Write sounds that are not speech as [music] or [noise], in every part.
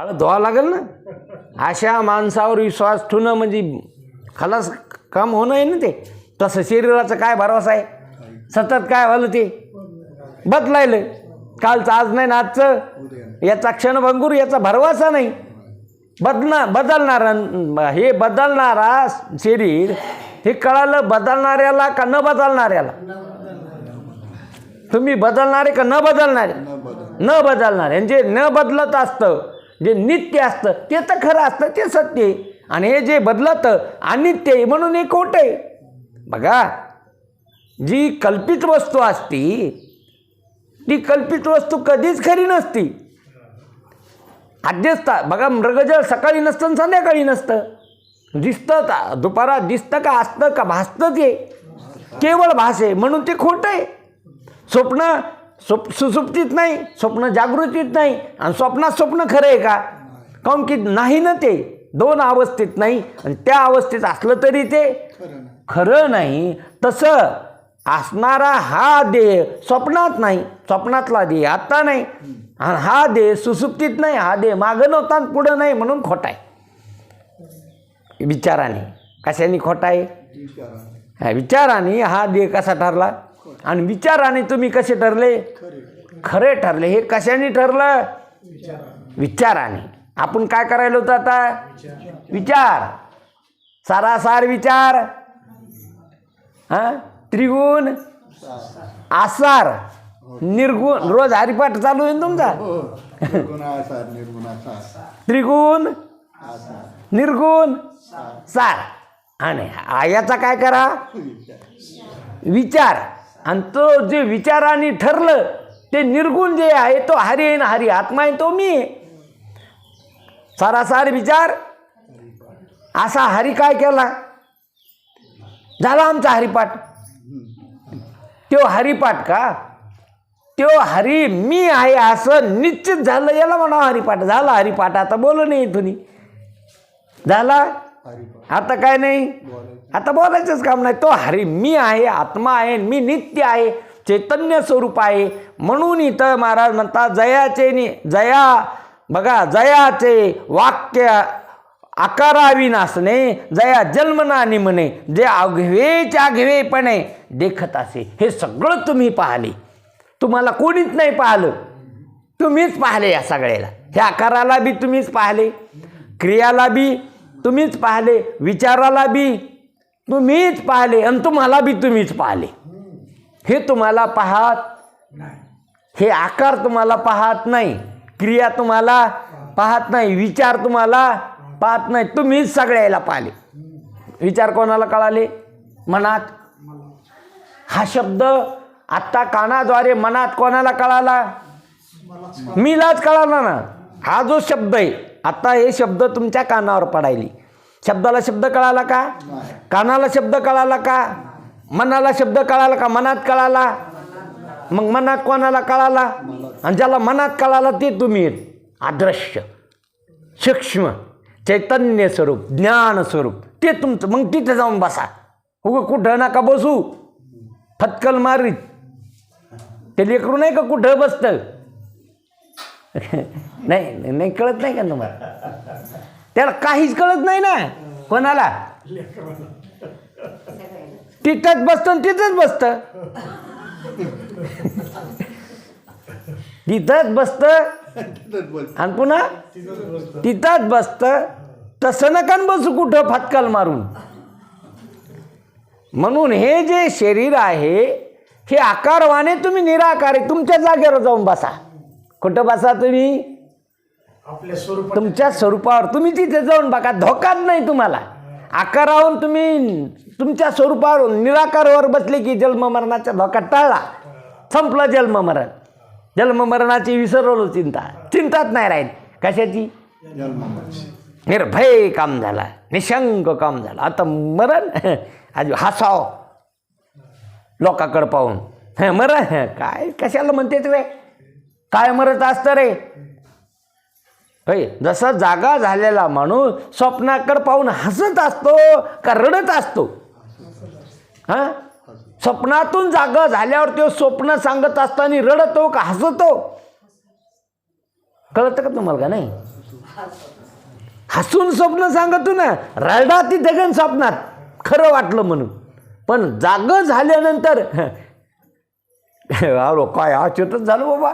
अरे धुवा लागेल ना? अशा माणसावर विश्वास ठेवणं म्हणजे खलास काम होणं आहे ना ते? तसं शरीराचं काय भरोसा आहे? सतत काय झालं ते? बदलायलं. कालचं आज नाही ना आजचं? याचा क्षणभंगूर याचा भरवसा नाही. बदना बदलणारा हे बदलणारा शरीर हे कळालं बदलणाऱ्याला का न बदलणाऱ्याला? तुम्ही बदलणारे का न बदलणारे. न बदलणारे. म्हणजे न बदलत असतं. जे नित्य असतं ते तर खरं असतं ते सत्य आहे. आणि हे जे बदलतं अनित्य आहे म्हणून हे खोटं आहे. बघा जी कल्पित वस्तू असती ती कल्पित वस्तू कधीच खरी नसती. आद्यस्ता बघा मृगजळ सकाळी नसतं आणि संध्याकाळी नसतं. दिसतं का दुपारात दिसतं का असतं का भासतं ते केवळ भास आहे म्हणून ते खोटं आहे. स्वप्न स्वप सुसुप्तीत नाही स्वप्न जागृतीत नाही आणि स्वप्नात स्वप्न खरं आहे का? काऊन की नाही ना ते दोन अवस्थेत नाही आणि त्या अवस्थेत असलं तरी ते खरं नाही. तसं असणारा हा देह स्वप्नात नाही स्वप्नातला देह आत्ता नाही आणि हा देह सुसुप्तीत नाही हा देह मागं नव्हता पुढं नाही म्हणून खोटा आहे. विचाराने. कशाने खोटा आहे? विचाराने हा देह कसा ठरला? आणि विचाराने तुम्ही कसे ठरले? खरे ठरले. हे कशाने ठरलं? विचाराने. आपण काय करायला होतं आता? विचार. सारासार विचार. हा? त्रिगुण. आसार. निर्गुण. रोज हरिपाठ चालू आहे तुमचा? निर्गुणासार निर्गुणासार त्रिगुण निर्गुण सार. आणि हा- याचा काय करा? विचार. आणि तो जे विचाराने ठरलं ते निर्गुण जे आहे तो हरी आहे ना हरी. आत्मा आहे तो मी सारासार विचार. असा हरी काय केला? झाला आमचा हरिपाठ. तो हरिपाठ का? तो हरी मी आहे असं निश्चित झालं याला म्हणा हरिपाठ. झाला हरिपाठ आता बोलू नाही इथून. झाला? आता काय नाही? आता बोलायचंच काम नाही. तो हरी मी आहे आत्मा आहे मी नित्य आहे चैतन्य स्वरूप आहे. म्हणून इथं महाराज म्हणतात जयाचे नि जया बघा जयाचे वाक्य आकारावी नासणे जया जन्मना म्हणे जे आघवेच्या आघवेपणे देखत असे. हे सगळं तुम्ही पाहिले. तुम्हाला कोणीच नाही पाहिलं. तुम्हीच पाहिले या सगळ्याला. ह्या आकाराला बी तुम्हीच पाहिले. क्रियाला बी तुम्हीच पाहिले विचाराला बी तुम्हीच पाहिले आणि तुम्हाला बी तुम्हीच पाहिले. हे तुम्हाला पाहत हे आकार तुम्हाला पाहत नाही. क्रिया तुम्हाला पाहत नाही. विचार तुम्हाला पाहत नाही. तुम्हीच सगळ्याला पाहिले. विचार कोणाला कळाले? मनात. हा शब्द आत्ता कानाद्वारे मनात कोणाला कळाला? मीलाच कळाला ना. हा जो शब्द आहे आता हे शब्द तुमच्या कानावर पडायली. शब्दाला शब्द कळाला का? कानाला शब्द कळाला का? मनाला शब्द कळाला का? मनात कळाला. मग मनात कोणाला कळाला? आणि ज्याला मनात कळाला ते तुम्ही आदृश्य अदृश्य सूक्ष्म चैतन्य स्वरूप ज्ञान स्वरूप. ते तुमचं मग तिथे जाऊन बसा. उगं कुठं नका बसू. फतकल मारीत. ते लेकरू नाही का कुठं बसतं? नाही नाही कळत नाही का तुम्हाला? त्याला काहीच कळत नाही ना कोणाला? तिथंच बसतं आणि तिथंच बसतं. तिथंच बसतं आणि पुन्हा तिथंच बसतं. तसं नका बसू कुठं फटकाल मारून. म्हणून हे जे शरीर आहे हे आकारवाने तुम्ही निराकार आहे. तुमच्या जागेवर जाऊन बसा. कुठं बसा तुम्ही. आपल्या स्वरूपात तुमच्या स्वरूपावर तुम्ही तिथे जाऊन बघा धोकाच नाही तुम्हाला. आकाराहून तुम्ही तुमच्या स्वरूपावर निराकारावर बसले की जन्म मरणाचा धोका टळला. संपलं जन्म मरण जन्म मरणाची विसरवलो चिंता. चिंताच नाही राहील. कशाची? निर्भय काम झाला. निशंक काम झालं. आता मरण आज हसाव. लोकाकडं पाहून. मरण. काय? कशाला म्हणते वे? काय मरत असतं रे? होय जसा जागा झालेला माणूस स्वप्नाकडे पाहून हसत असतो का रडत असतो? हां? स्वप्नातून जागा झाल्यावर तो स्वप्न सांगत असताना रडतो का हसतो? कळतं का तुम्हाला का नाही? हसून स्वप्न सांगतो ना रडा ती दगन स्वप्नात. खरं वाटलं म्हणून. पण जाग झाल्यानंतर [laughs] काय आश्चर्यच झालं बाबा.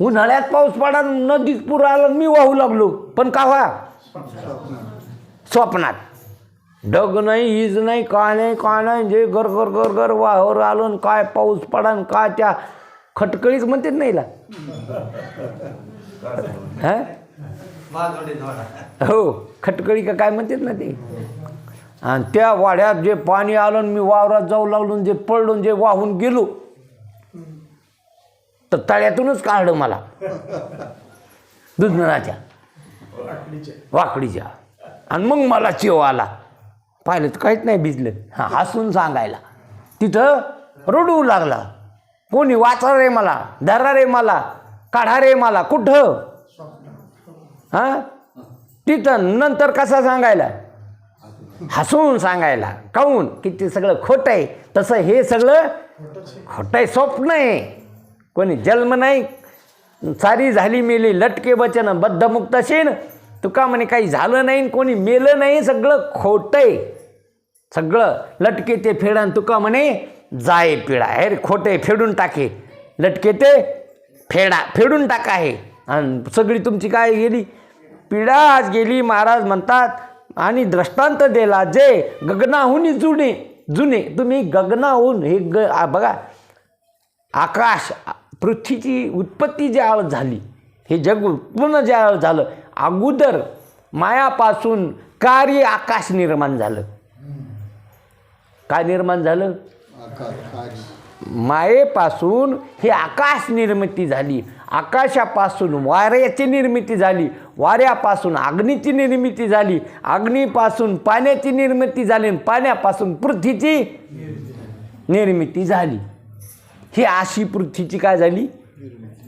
उन्हाळ्यात पाऊस पडा नदीत पूर आला मी वाहू लागलो. पण का व्हा स्वप्नात. डग नाही इज नाही का नाही का नाही जे घर गर घर घर वाहवर आलं न काय पाऊस पडा न काय त्या खटकळीच म्हणतात नाही ला हा? हो खटकळी का काय म्हणतात ना ते? आणि त्या वाड्यात जे पाणी आलं मी वावरात जाऊ लागलो जे पडलो जे वाहून गेलो तर तळ्यातूनच काढलं मला. दुधनराच्या वाकडीचे वाकडीच्या. आणि मग मला चिव आला. पाहिलं तर काहीच नाही भिजलं. हां हसून सांगायला. तिथं रडू लागला. कोणी वाचा रे मला धरा रे मला काढा रे मला कुठं? हां? तिथं नंतर कसा सांगायला? हसून सांगायला. काऊन? की ते सगळं खोटं आहे. तसं हे सगळं खोटं आहे स्वप्न आहे. कोणी जन्म नाही सारी झाली मेली लटके वचन बद्धमुक्त शेन तुका म्हणे काही झालं नाही कोणी मेलं नाही सगळं खोटं आहे सगळं लटके ते फेडा तुका म्हणे जाय पिळा हे खोटे फेडून टाके. लटके ते फेडा फेडून टाका हे. आणि सगळी तुमची काय गेली? पिढा आज गेली महाराज म्हणतात आणि दृष्टांत दिला जे गगनाहून जुने जुने तुम्ही गगनाहून हे ग बघा आकाश पृथ्वीची उत्पत्ती ज्या वेळेस झाली हे जग उत्पन्न ज्या वेळेस झालं अगोदर मायापासून कार्य आकाश निर्माण झालं. काय निर्माण झालं? मायेपासून ही आकाश निर्मिती झाली. आकाशापासून वाऱ्याची निर्मिती झाली. वाऱ्यापासून अग्नीची निर्मिती झाली. अग्नीपासून पाण्याची निर्मिती झाली आणि पाण्यापासून पृथ्वीची निर्मिती झाली. ही अशी पृथ्वीची काय झाली?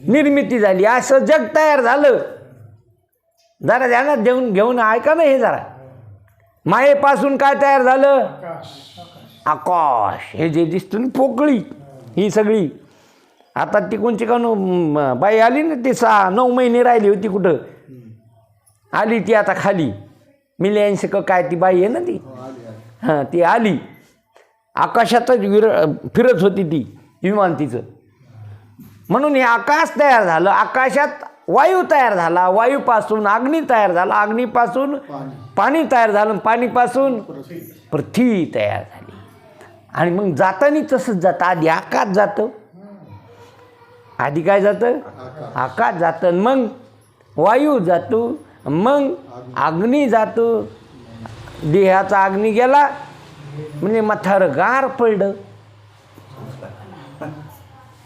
निर्मिती झाली. असं जग तयार झालं. जरा ध्यानात देऊन घेऊन ऐका ना हे जरा. मायेपासून काय तयार झालं? आकाश. हे जे दिसतं ना पोकळी ही सगळी. आता ती कोणची का नो म, बाई आली ना ती सहा नऊ महिने राहिली होती कुठं? आली ती आता खाली. मिलियन्स काय ती बाई आहे ना ती? हां ती आली. आकाशातच विर फिरत होती ती. विमान तिचं म्हणून हे आकाश तयार झालं आकाशात वायू तयार झाला वायूपासून अग्नी तयार झाला अग्नीपासून पाणी. तयार झालं पाणीपासून पृथ्वी. तयार झाली. आणि मग जातानी तसंच जातं आधी आकाश जातं. आधी काय जातं? आकाश. जातं. मग वायू जातो मग अग्नी जातो. देहाचा अग्नी गेला म्हणजे मथार गार पडलं.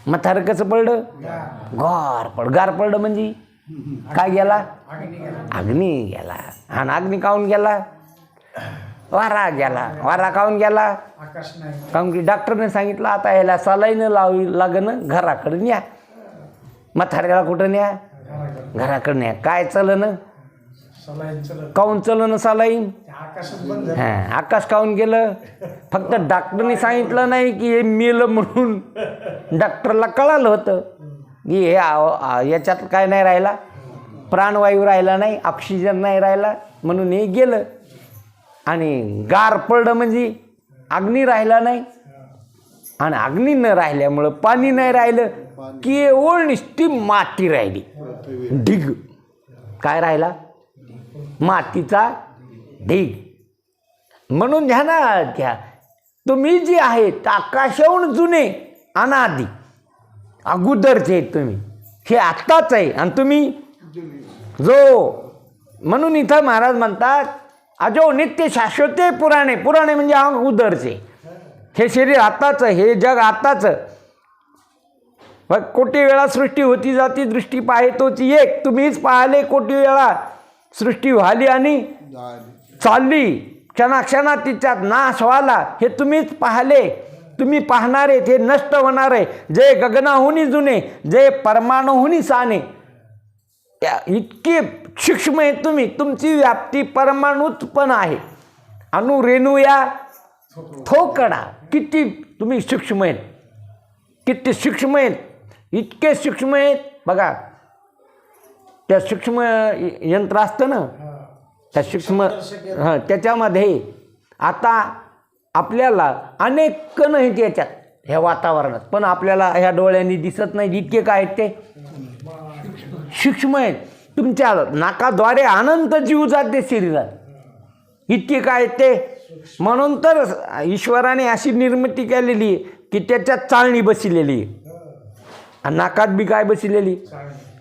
मथार कसं पडलं? गार. पड गार पडलं म्हणजे? काय गेला? अग्नी गेला. आणि अग्नी काहून गेला? वारा गेला. वारा काहून गेला? काहून की डॉक्टरने सांगितलं आता याला सलाईन लावी लागणं घराकडे न्या. म्हाताऱ्याला कुठं न्या? घराकडे. न्या. काय चलन? सलाईन काहून चलन. सलाईन? हां आकाश काहून गेलं? फक्त डॉक्टरने सांगितलं नाही की हे मेलं म्हणून. डॉक्टरला कळालं होतं की हे याच्यात काय नाही राहिला. प्राणवायू राहिला नाही ऑक्सिजन नाही राहिला म्हणून हे गेलं. आणि गार पडलं म्हणजे अग्नी राहिला नाही. आणि अग्नी न राहिल्यामुळं पाणी नाही राहिलं. केवळ नुसती माती राहिली. ढिग. काय राहिला? मातीचा ढीग. म्हणून ध्यानात घ्या तुम्ही जे आहेत आकाशाहून जुने अनादी. अगोदरचे तुम्ही. हे आत्ताच आहे. आणि तुम्ही जो म्हणून इथं महाराज म्हणतात अजो नित्य शाश्वते पुराणे. पुराणे म्हणजे अगोदरचे. हे शरीर आत्ताचं हे जग आत्ताचं मग कोटी वेळा सृष्टी होती जाती दृष्टी पाहतोची एक. तुम्हीच पाहिले कोटी वेळा. सृष्टी व्हाली आणि चालली. क्षणाक्षणात तिच्यात नाश व्हायला हे तुम्हीच पाहिले. तुम्ही पाहणारे ते नष्ट होणारे जे गगनाहुनी जुने जे परमाणुहुनी साने. त्या इतके सूक्ष्म आहेत तुम्ही. तुमची व्याप्ती परमाणूत पण आहे. अणु रेणू या थोकडा. किती तुम्ही सूक्ष्म आहेत. किती सूक्ष्म आहेत. इतके सूक्ष्म आहेत. बघा त्या सूक्ष्म यंत्र असतं ना? हा. त्या सूक्ष्म हां त्याच्यामध्ये आता आपल्याला अनेक कण आहेत याच्यात ह्या वातावरणात. पण आपल्याला ह्या डोळ्यांनी दिसत नाही इतके काय आहेत ते. सूक्ष्म आहेत. तुमच्या नाकाद्वारे अनंत जीव जाते शरीरात. इतके काय आहेत ते. म्हणून तर ईश्वराने अशी निर्मिती केलेली की त्याच्यात चाळणी बसलेली नाकात बी काय बसलेली.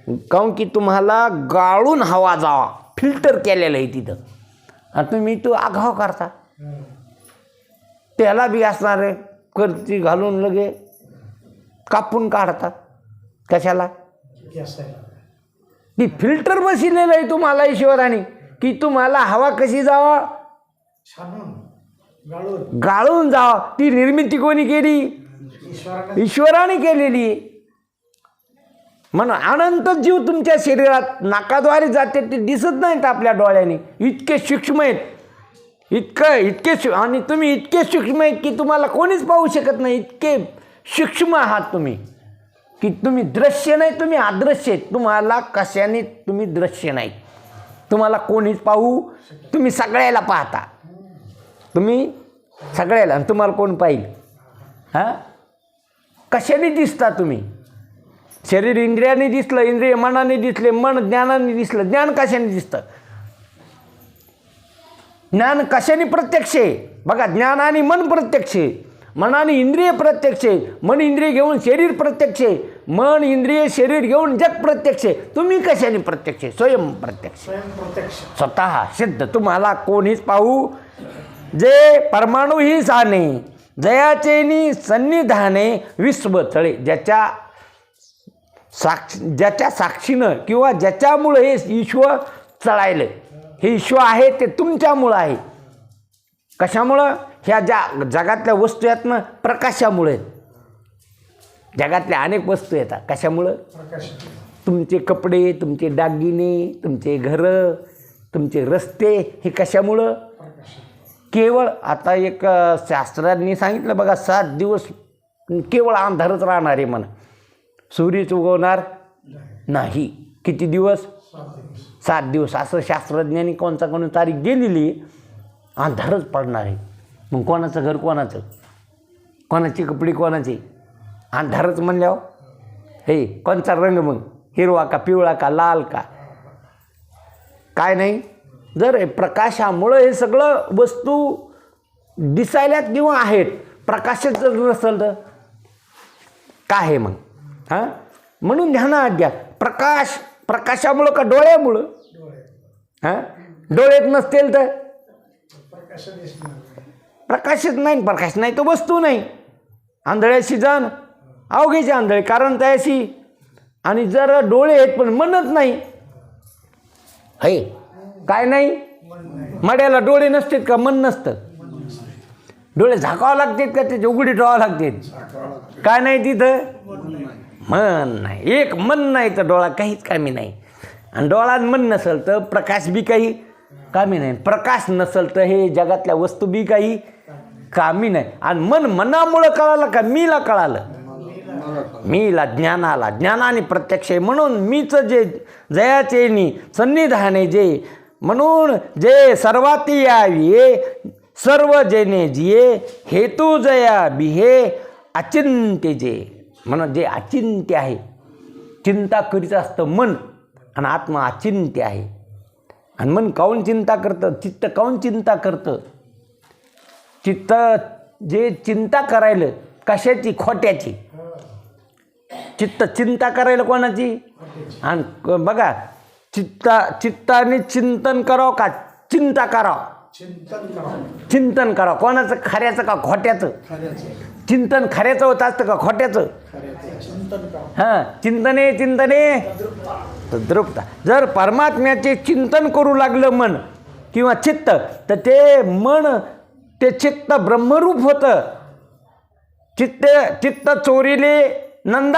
काऊन की तुम्हाला गाळून हवा जावा. फिल्टर केलेलं आहे तिथं. आणि तुम्ही तो आघाव करता. त्याला बी असणार आहे करची घालून लगे कापून काढतात. कशाला? ती फिल्टर बसलेलं आहे तुम्हाला ईश्वराने की तुम्हाला हवा कशी जावा? गाळून जावा. ती निर्मिती कोणी केली? ईश्वराने. ईश्वराने केलेली आहे. म्हणून अनंत जीव तुमच्या शरीरात नाकाद्वारे जाते ते दिसत नाहीत आपल्या डोळ्याने. इतके सूक्ष्म आहेत. इतकं इतके सू आणि तुम्ही इतके सूक्ष्म आहेत की तुम्हाला कोणीच पाहू शकत नाही. इतके सूक्ष्म आहात तुम्ही. की तुम्ही दृश्य नाही तुम्ही अदृश्य आहेत. तुम्हाला कशाने तुम्ही दृश्य नाही. तुम्हाला कोणीच पाहू तुम्ही सगळ्याला पाहता. तुम्ही सगळ्याला आणि तुम्हाला कोण पाहिल? हां? कशाने दिसता तुम्ही? शरीर इंद्रियाने दिसलं इंद्रिय मनाने दिसले मन ज्ञानाने दिसलं. ज्ञान कशाने दिसतं? ज्ञान कशाने प्रत्यक्ष आहे? बघा ज्ञान आणि मन प्रत्यक्ष आहे. मनाने इंद्रिय प्रत्यक्ष आहे. मन इंद्रिय घेऊन शरीर प्रत्यक्ष आहे. मन इंद्रिय शरीर घेऊन जग प्रत्यक्ष आहे. तुम्ही कशाने प्रत्यक्ष आहे? स्वयं प्रत्यक्ष प्रत्यक्ष. स्वतः सिद्ध. तुम्हाला कोणीच पाहू जे परमाणू ही साने जयाचेनी सन्निधाने विश्व तळे ज्याच्या साक्ष ज्याच्या साक्षीनं किंवा ज्याच्यामुळं हे ईश्वर चढायलं हे ईश्वर आहे ते तुमच्यामुळं आहे. कशामुळं? ह्या ज्या जगातल्या वस्तू आहेत ना प्रकाशामुळे. जगातल्या अनेक वस्तू येतात. कशामुळं? तुमचे कपडे तुमचे दागिने तुमचे घरं तुमचे रस्ते हे कशामुळं? केवळ आता एक शास्त्रज्ञांनी सांगितलं बघा सात दिवस केवळ अंधारच राहणार आहे म्हणा. सूर्यच उगवणार नाही. किती दिवस? सात दिवस. असं शास्त्रज्ञांनी कोणता कोणी तारीख गेलेली आहे. अंधारच पडणार आहे. मग कोणाचं घर कोणाचं? कोणाची कपडे कोणाची? अंधारच म्हणल्यावर? हे कोणचा रंग मग? हिरवा का पिवळा का लाल का? काय नाही? जर प्रकाशामुळं हे सगळं वस्तू दिसायल्यात किंवा आहेत प्रकाशच जर नसेल तर? काय आहे मग? हां? म्हणून ध्यानात घ्या. प्रकाश प्रकाशामुळं का डोळ्यामुळं? डोळे हां? डोळ्यात नसतील तर. प्रकाशच नाही. प्रकाश नाही तर वस्तू नाही. आंधळ्याशी जाण. अवघेचे आंधळे कारण त्याशी. आणि जर डोळे आहेत पण मनच नाही. हे? काय नाही? मड्याला डोळे नसतात का? मन नसतं. डोळे झाकावं लागतात का? त्याचे उघडी ठेवावं लागतात. काय नाही तिथं? मन नाही. एक मन नाही तर डोळा काहीच कामी नाही. आणि डोळा मन नसेल तर प्रकाश बी काही कामी नाही. प्रकाश नसेल तर हे जगातल्या वस्तू बी काही कामी नाही. आणि मन मनामुळं कळालं का? मीला कळालं. मीला ज्ञानाला. ज्ञानाने प्रत्यक्ष आहे. म्हणून मीच जे जयाचे नि सन्निधाने जे म्हणून जे सर्वाती यावी सर्व जेने जिये हेतू जया बिहे अचिंत्य जे. म्हणा जे अचिंत्य आहे चिंता करीत असतं मन आणि आत्मा अचिंत्य आहे. आणि मन काऊन चिंता करतं? चित्त काऊन चिंता करतं? चित्त जे चिंता करायला कशाची? खोट्याची. चित्त चिंता करायला कोणाची? आणि बघा चित्ता चित्ताने चिंतन करावं का? चिंता करावं. चिंतन करावं. कोणाचं खऱ्याचं का खोट्याचं? चिंतन खऱ्याचं होत असतं का खोट्याचं? हां चिंतने चिंतने. तद्रुपता. जर परमात्म्याचे चिंतन करू लागलं मन किंवा चित्त तर ते मन ते चित्त ब्रह्मरूप होतं. चित्त चित्त चोरीले नंदा